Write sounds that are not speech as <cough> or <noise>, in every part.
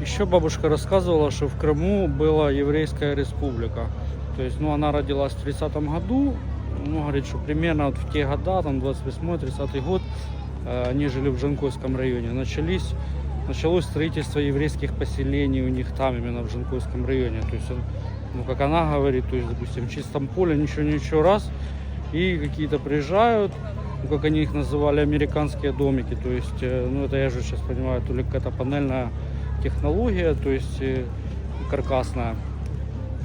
Еще бабушка рассказывала, что в Крыму была еврейская республика. То есть, ну, она родилась в 30 году. Ну, говорит, что примерно вот в те года, там 28-30 год, э, они жили в Жанкойском районе. Начались, началось строительство еврейских поселений у них там, именно в Жанкойском районе. То есть, ну, как она говорит, то есть, допустим, в чистом поле ничего-ничего раз, и какие-то приезжают, ну, как они их называли, американские домики. То есть, э, ну, это я же сейчас понимаю, то ли какая-то панельная технология, то есть э, каркасная.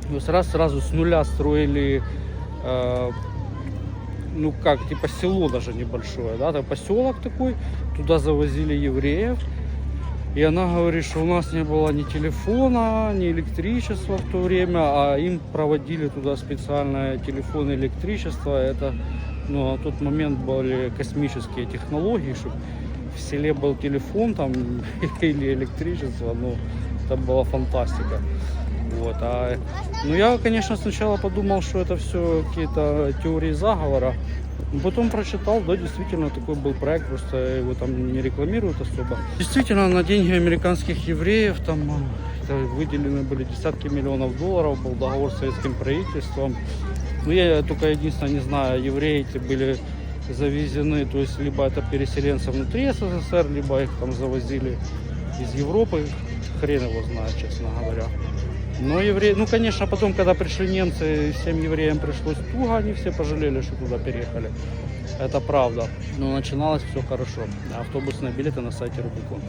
Есть раз сразу с нуля строили, э, ну как, типа село даже небольшое, да, там поселок такой, туда завозили евреев. И она говорит, что у нас не было ни телефона, ни электричества в то время, а им проводили туда специальное телефон и электричество. Это ну, на тот момент были космические технологии, чтобы в селе был телефон там <laughs> или электричество, ну, это была фантастика. Вот, а, ну, я, конечно, сначала подумал, что это все какие-то теории заговора. Потом прочитал, да, действительно, такой был проект, просто его там не рекламируют особо. Действительно, на деньги американских евреев там а, выделены были десятки миллионов долларов, был договор с советским правительством. Ну, я только единственное не знаю, евреи эти были завезены, то есть либо это переселенцы внутри СССР, либо их там завозили из Европы, хрен его знает, честно говоря. Но евреи, ну, конечно, потом, когда пришли немцы, всем евреям пришлось туго, они все пожалели, что туда переехали. Это правда. Но начиналось все хорошо. Автобусные билеты на сайте Рубикон.